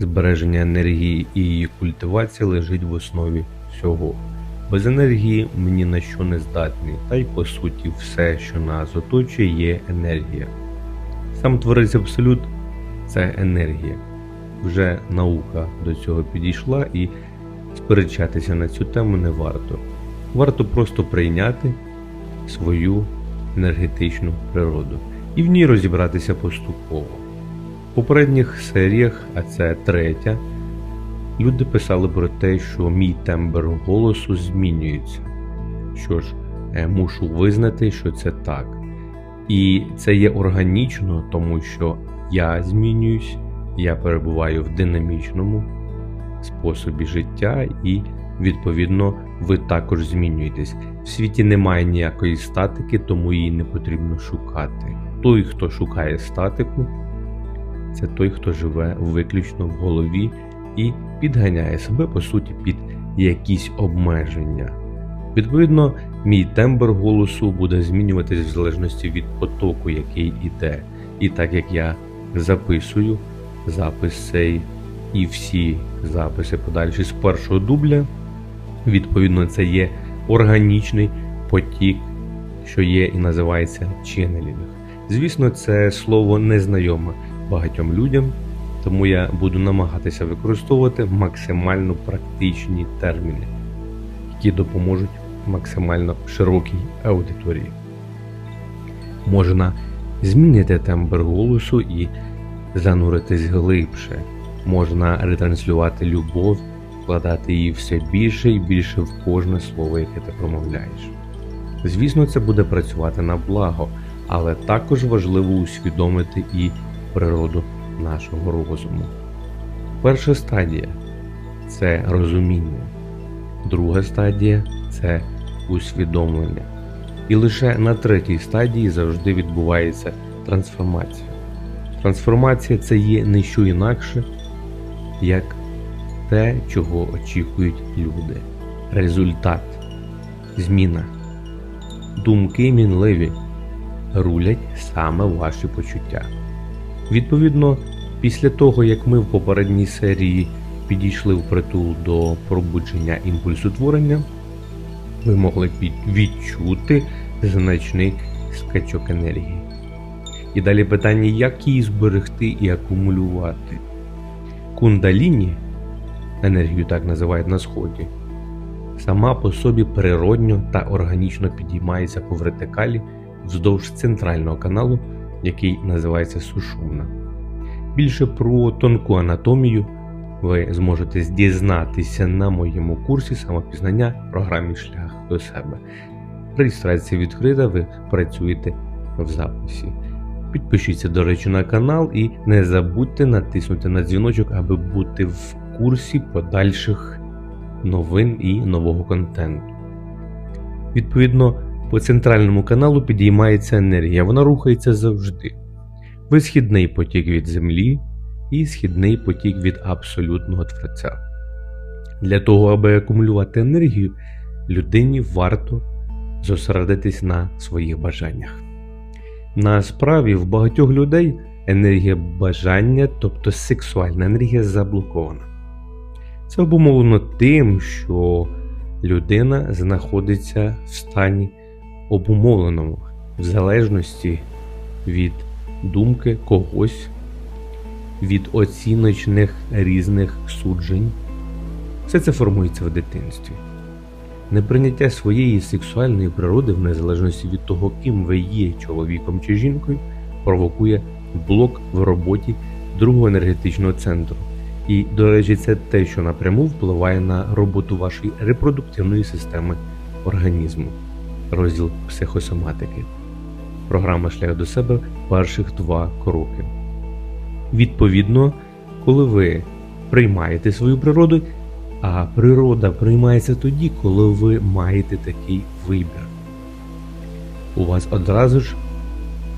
Збереження енергії і її культивація лежить в основі всього. Без енергії ми ні на що не здатні, та й по суті все, що нас оточує, є енергія. Сам творець абсолют це енергія. Вже наука до цього підійшла і сперечатися на цю тему не варто. Варто просто прийняти свою енергетичну природу і в ній розібратися поступово. В попередніх серіях, а це третя, люди писали про те, що мій тембр голосу змінюється. Що ж, е, мушу визнати, що це так. І це є органічно, тому що я змінююсь, я перебуваю в динамічному способі життя, і, відповідно, ви також змінюєтесь. В світі немає ніякої статики, тому її не потрібно шукати. Той, хто шукає статику, це той, хто живе виключно в голові і підганяє себе, по суті, під якісь обмеження. Відповідно, мій тембр голосу буде змінюватись в залежності від потоку, який іде. І так як я записую запис цей і всі записи подальші з першого дубля, відповідно, це є органічний потік, що є і називається ченнелінг. Звісно, це слово незнайоме багатьом людям, тому я буду намагатися використовувати максимально практичні терміни, які допоможуть максимально широкій аудиторії. Можна змінити тембр голосу і зануритись глибше. Можна ретранслювати любов, вкладати її все більше і більше в кожне слово, яке ти промовляєш. Звісно, це буде працювати на благо, але також важливо усвідомити і природу нашого розуму. Перша стадія це розуміння, друга стадія це усвідомлення. І лише на третій стадії завжди відбувається трансформація. Трансформація це є не що інакше, як те, чого очікують люди. Результат, зміна. Думки мінливі рулять саме ваші почуття. Відповідно, після того, як ми в попередній серії підійшли в притул до пробудження імпульсу творення, ви могли відчути значний скачок енергії. І далі питання, як її зберегти і акумулювати. Кундаліні, енергію так називають на сході, сама по собі природньо та органічно підіймається по вертикалі вздовж центрального каналу, який називається сушумна. Більше про тонку анатомію ви зможете дізнатися на моєму курсі самопізнання програмі Шлях до себе. Реєстрація відкрита, ви працюєте в записі. Підпишіться, до речі, на канал і не забудьте натиснути на дзвіночок, аби бути в курсі подальших новин і нового контенту. Відповідно, по центральному каналу підіймається енергія, вона рухається завжди. Висхідний потік від Землі і східний потік від абсолютного Творця. Для того, аби акумулювати енергію, людині варто зосередитись на своїх бажаннях. Насправді в багатьох людей енергія бажання, тобто сексуальна енергія, заблокована. Це обумовлено тим, що людина знаходиться в стані обумовленому, в залежності від думки когось, від оціночних різних суджень. Все це формується в дитинстві. Неприйняття своєї сексуальної природи, в незалежності від того, ким ви є, чоловіком чи жінкою, провокує блок в роботі другого енергетичного центру. І, до речі, це те, що напряму впливає на роботу вашої репродуктивної системи організму, розділ психосоматики. Програма Шлях до себе перших два кроки. Відповідно, коли ви приймаєте свою природу, а природа приймається тоді, коли ви маєте такий вибір. У вас одразу ж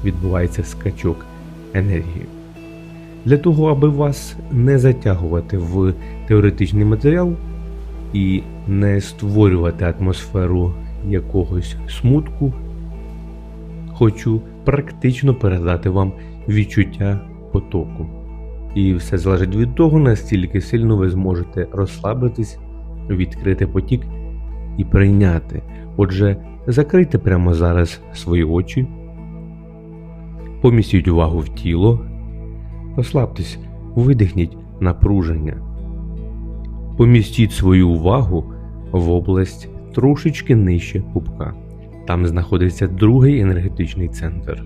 відбувається скачок енергії. Для того, аби вас не затягувати в теоретичний матеріал і не створювати атмосферу якогось смутку, хочу практично передати вам відчуття потоку. І все залежить від того, настільки сильно ви зможете розслабитись, відкрити потік і прийняти. Отже, закрийте прямо зараз свої очі, помістіть увагу в тіло, розслабтесь, видихніть напруження. Помістіть свою увагу в область трошечки нижче пупка. Там знаходиться другий енергетичний центр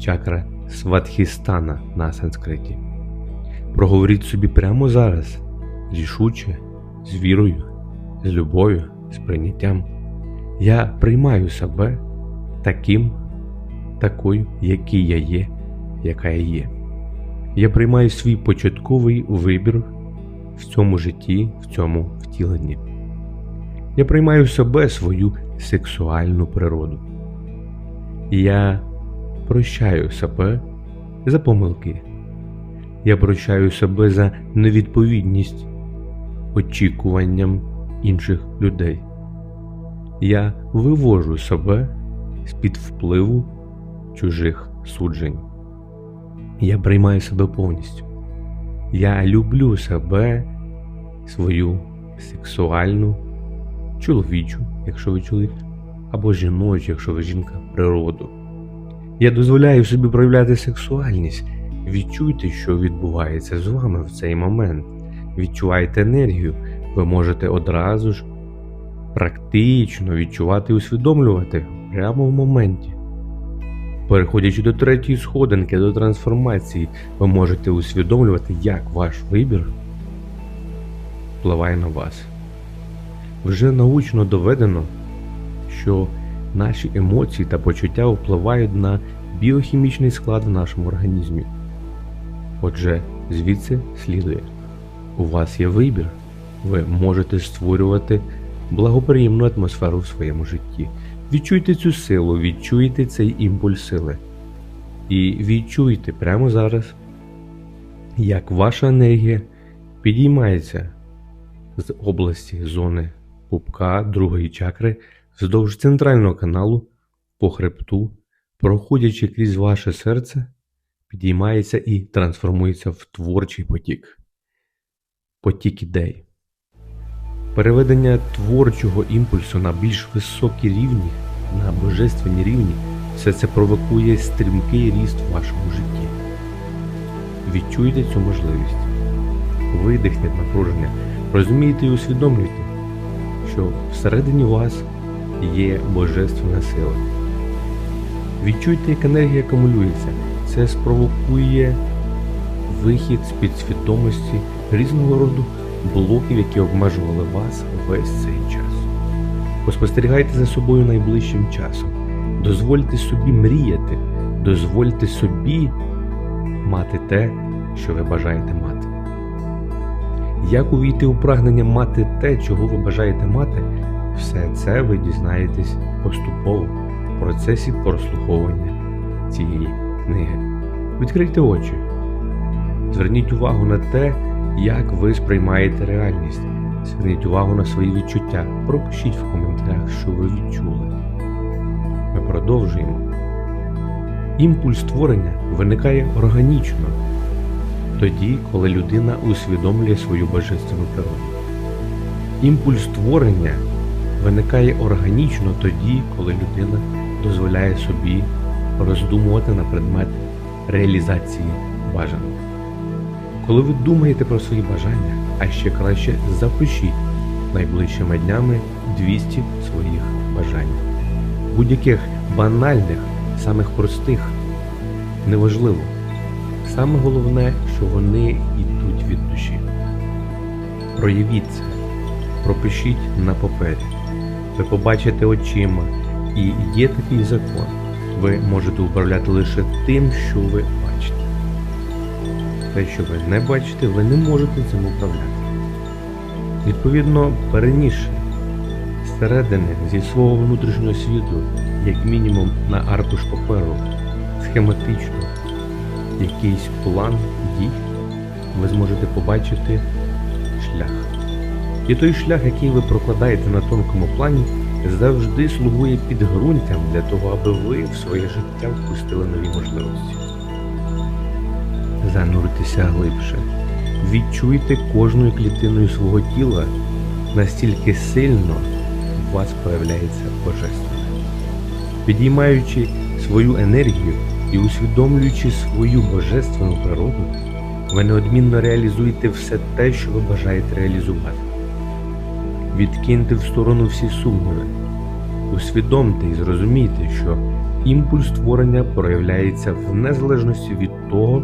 чакра Сватхістана на санскриті. Проговоріть собі прямо зараз, рішуче, з вірою, з любов'ю, з прийняттям. Я приймаю себе таким, такою, який я є, яка я є. Я приймаю свій початковий вибір в цьому житті, в цьому втіленні. Я приймаю в себе свою сексуальну природу. Я прощаю себе за помилки. Я прощаю себе за невідповідність очікуванням інших людей. Я вивожу себе з-під впливу чужих суджень. Я приймаю себе повністю. Я люблю себе, свою сексуальну, чоловічу, якщо ви чоловік, або жіночу, якщо ви жінка, природу. Я дозволяю собі проявляти сексуальність. Відчуйте, що відбувається з вами в цей момент. Відчувайте енергію. Ви можете одразу ж практично відчувати і усвідомлювати прямо в моменті. Переходячи до третьої сходинки, до трансформації, ви можете усвідомлювати, як ваш вибір впливає на вас. Вже научно доведено, що наші емоції та почуття впливають на біохімічний склад в нашому організмі. Отже, звідси слідує: у вас є вибір, ви можете створювати благоприємну атмосферу в своєму житті. Відчуйте цю силу, відчуйте цей імпульс сили. І відчуйте прямо зараз, як ваша енергія підіймається з області зони пупка другої чакри вздовж центрального каналу по хребту, проходячи крізь ваше серце, підіймається і трансформується в творчий потік, потік ідей. Переведення творчого імпульсу на більш високі рівні, на божественні рівні, все це провокує стрімкий ріст в вашому житті. Відчуйте цю можливість, видихніть напруження, розумійте і усвідомлюйте, що всередині вас є божественна сила. Відчуйте, як енергія акумулюється, це спровокує вихід з підсвідомості різного роду блоків, які обмежували вас весь цей час. Поспостерігайте за собою найближчим часом. Дозвольте собі мріяти, дозвольте собі мати те, що ви бажаєте мати. Як увійти у прагнення мати те, чого ви бажаєте мати, все це ви дізнаєтесь поступово в процесі прослуховування цієї книги. Відкрийте очі, зверніть увагу на те, як ви сприймаєте реальність. Зверніть увагу на свої відчуття. Пропишіть в коментарях, що ви відчули. Ми продовжуємо. Імпульс творення виникає органічно тоді, коли людина усвідомлює свою божественну природу. Імпульс творення виникає органічно тоді, коли людина дозволяє собі роздумувати на предмет реалізації бажаного. Коли ви думаєте про свої бажання, а ще краще запишіть найближчими днями 200 своїх бажань. Будь-яких банальних, самих простих, неважливо. Саме головне, що вони йдуть від душі. Проявіть це, пропишіть на папері. Ви побачите очима, і є такий закон. Ви можете управляти лише тим, що ви бачите. Те, що ви не бачите, ви не можете цим управляти. Відповідно, перенісши зсередини зі свого внутрішнього світу, як мінімум на аркуш паперу, схематично, якийсь план дій, ви зможете побачити шлях. І той шлях, який ви прокладаєте на тонкому плані, завжди слугує підґрунтям для того, аби ви в своє життя впустили нові можливості. зануритися глибше. Відчуйте кожною клітиною свого тіла, настільки сильно в вас проявляється божественне. Підіймаючи свою енергію і усвідомлюючи свою божественну природу, ви неодмінно реалізуєте все те, що ви бажаєте реалізувати. Відкиньте в сторону всі сумніви, усвідомте і зрозумійте, що імпульс творення проявляється в незалежності від того,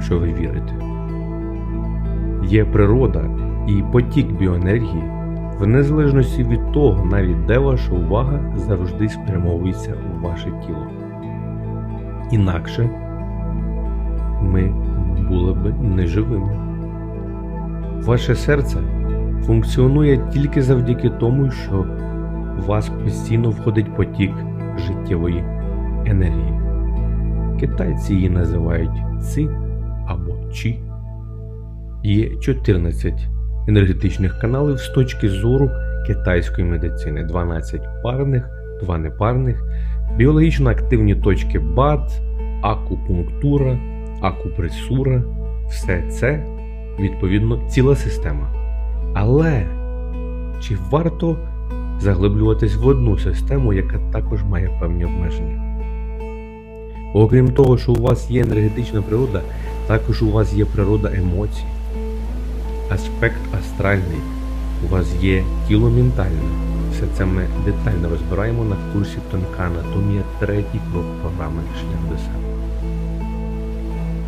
що ви вірите. Є природа і потік біоенергії, в незалежності від того, навіть де ваша увага завжди спрямовується у ваше тіло. Інакше ми були б неживими. Ваше серце функціонує тільки завдяки тому, що в вас постійно входить потік життєвої енергії. Китайці її називають ци або чі. Є 14 енергетичних каналів з точки зору китайської медицини, 12 парних, 2 непарних, біологічно активні точки БАД, акупунктура, акупресура все це відповідно ціла система. Але чи варто заглиблюватись в одну систему, яка також має певні обмеження? Окрім того, що у вас є енергетична природа, також у вас є природа емоцій, аспект астральний, у вас є тіло ментальне. Все це ми детально розбираємо на курсі тонка анатомія, третій крок програми Шлях до себе.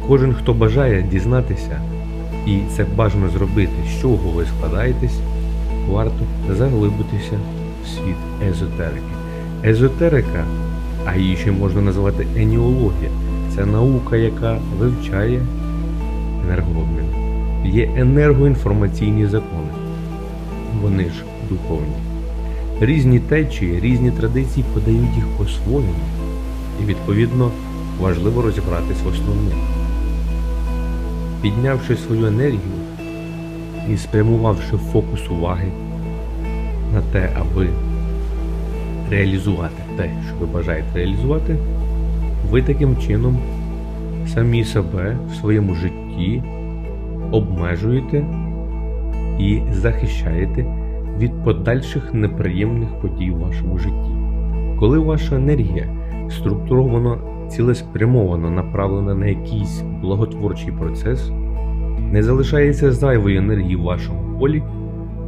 Кожен, хто бажає дізнатися, і це бажано зробити, з чого ви складаєтесь, варто заглибитися в світ езотерики. Езотерика, а її ще можна назвати еніологія, це наука, яка вивчає енергообмін. Є енергоінформаційні закони. Вони ж духовні. Різні течії, різні традиції подають їх по-своєму, і відповідно важливо розібратись в основному. Піднявши свою енергію і спрямувавши фокус уваги на те, аби реалізувати те, що ви бажаєте реалізувати, ви таким чином самі себе в своєму житті обмежуєте і захищаєте від подальших неприємних подій в вашому житті. Коли ваша енергія структуровано цілеспрямовано направлена на якийсь благотворчий процес, не залишається зайвої енергії в вашому полі,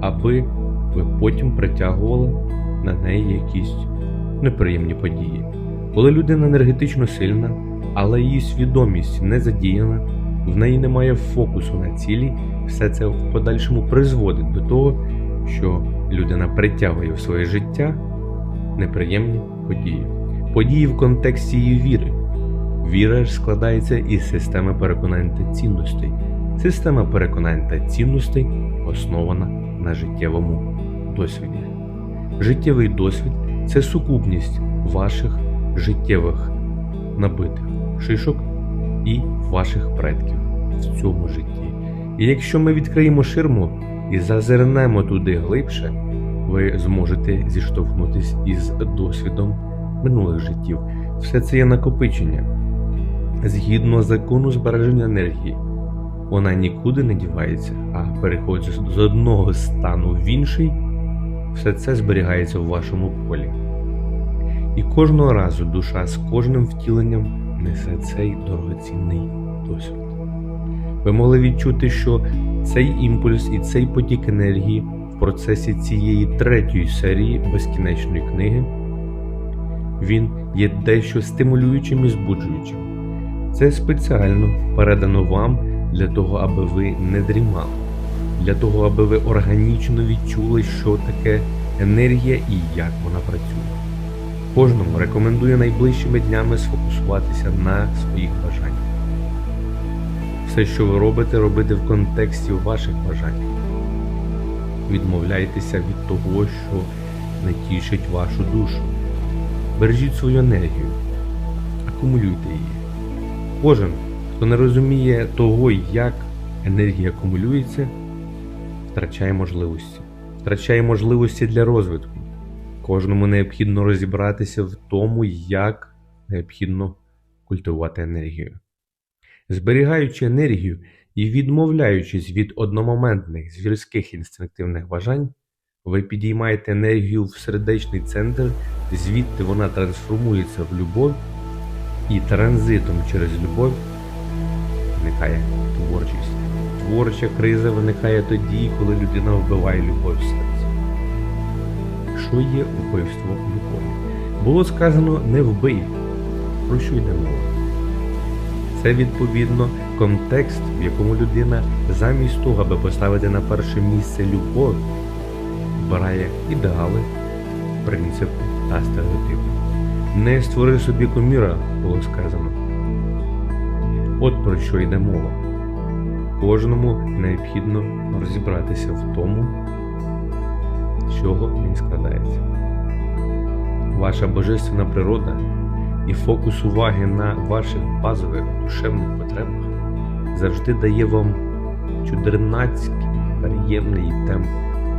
аби ви потім притягували на неї якісь неприємні події. Коли людина енергетично сильна, але її свідомість не задіяна, в неї немає фокусу на цілі, все це в подальшому призводить до того, що людина притягує в своє життя неприємні події. Події в контексті її віри. Віра ж складається із системи переконань та цінностей. Система переконань та цінностей основана на життєвому досвіді. Життєвий досвід це сукупність ваших життєвих набитих шишок і ваших предків в цьому житті. І якщо ми відкриємо ширму і зазирнемо туди глибше, ви зможете зіштовхнутися із досвідом минулих життів. Все це є накопичення. Згідно закону збереження енергії, вона нікуди не дівається, а переходить з одного стану в інший, все це зберігається в вашому полі. І кожного разу душа з кожним втіленням несе цей дорогоцінний досвід. Ви могли відчути, що цей імпульс і цей потік енергії в процесі цієї третьої серії безкінечної книги він є дещо стимулюючим і збуджуючим. Це спеціально передано вам для того, аби ви не дрімали, для того, аби ви органічно відчули, що таке енергія і як вона працює. Кожному рекомендую найближчими днями сфокусуватися на своїх бажаннях. Все, що ви робите, робити в контексті ваших бажань. Відмовляйтеся від того, що не тішить вашу душу. Бережіть свою енергію, акумулюйте її. Кожен, хто не розуміє того, як енергія акумулюється, втрачає можливості, втрачає можливості для розвитку. Кожному необхідно розібратися в тому, як необхідно культивувати енергію. Зберігаючи енергію і відмовляючись від одномоментних звірських інстинктивних бажань, ви підіймаєте енергію в сердечний центр, звідти вона трансформується в любов, і транзитом через любов виникає творчість. Творча криза виникає тоді, коли людина вбиває любов в серці. Що є вбивство любові? Було сказано не вбий. Про що йде мова? Це відповідно контекст, в якому людина замість того, аби поставити на перше місце любов, вбирає ідеали, принципи та стереотипи. Не створи собі куміра, було сказано. От про що йде мова. Кожному необхідно розібратися в тому, з чого він складається. Ваша божественна природа і фокус уваги на ваших базових душевних потребах завжди дає вам чудернацький, приємний і тем,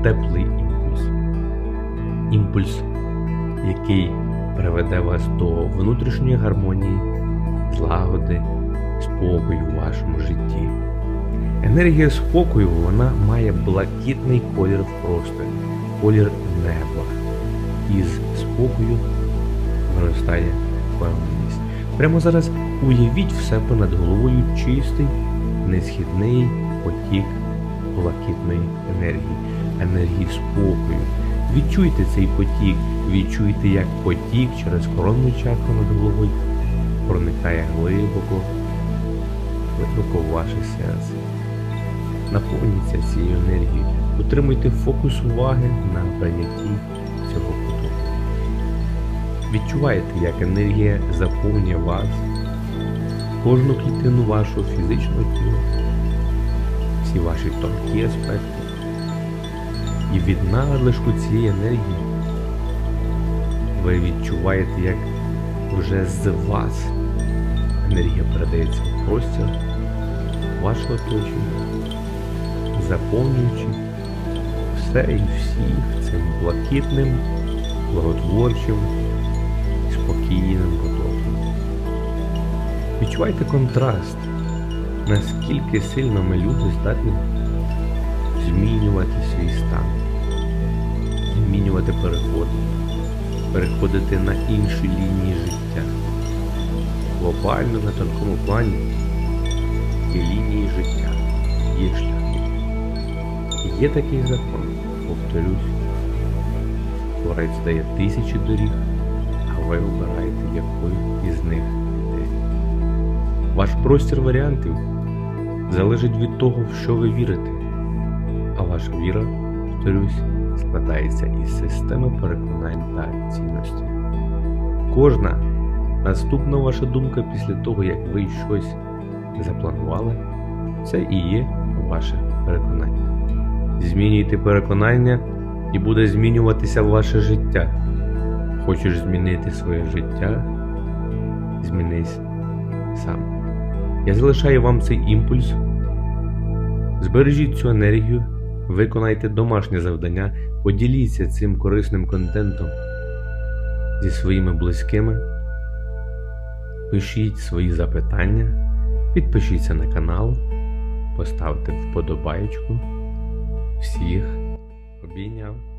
теплий імпульс. Імпульс, який приведе вас до внутрішньої гармонії, злагоди, спокою в вашому житті. Енергія спокою вона має блакитний колір в просторі, колір неба. Із спокою виростає впевненість. Прямо зараз уявіть в себе над головою чистий, несхідний потік блакитної енергії, енергії спокою. Відчуйте цей потік, відчуйте, як потік через коронну чакру над головою проникає глибоко, глибоко в ваше серце. Наповніться цією енергією, утримуйте фокус уваги на прийнятті цього. Відчуваєте, як енергія заповнює вас, кожну клітину вашого фізичного тіла, всі ваші тонкі аспекти. І від надлишку цієї енергії ви відчуваєте, як вже з вас енергія передається в простір вашого оточення, заповнюючи все і всіх цим блакитним, благотворчим, спокійним потоком. Відчувайте контраст, наскільки сильно ми люди здатні змінювати свій стан, змінювати переходи, переходити на інші лінії життя. Глобально на тонкому плані є лінії життя, є шляхи. Є такий закон, повторюсь, творець дає тисячі доріг, ви обираєте якою із них йти. Ваш простір варіантів залежить від того, в що ви вірите, а ваша віра, повторюсь, складається із системи переконань та цінностей. Кожна наступна ваша думка після того, як ви щось запланували, це і є ваше переконання. Змінюйте переконання і буде змінюватися ваше життя. Хочеш змінити своє життя? Змінись сам. Я залишаю вам цей імпульс. Збережіть цю енергію, виконайте домашнє завдання, поділіться цим корисним контентом зі своїми близькими. Пишіть свої запитання, підпишіться на канал, поставте вподобайку. Всіх обійняв.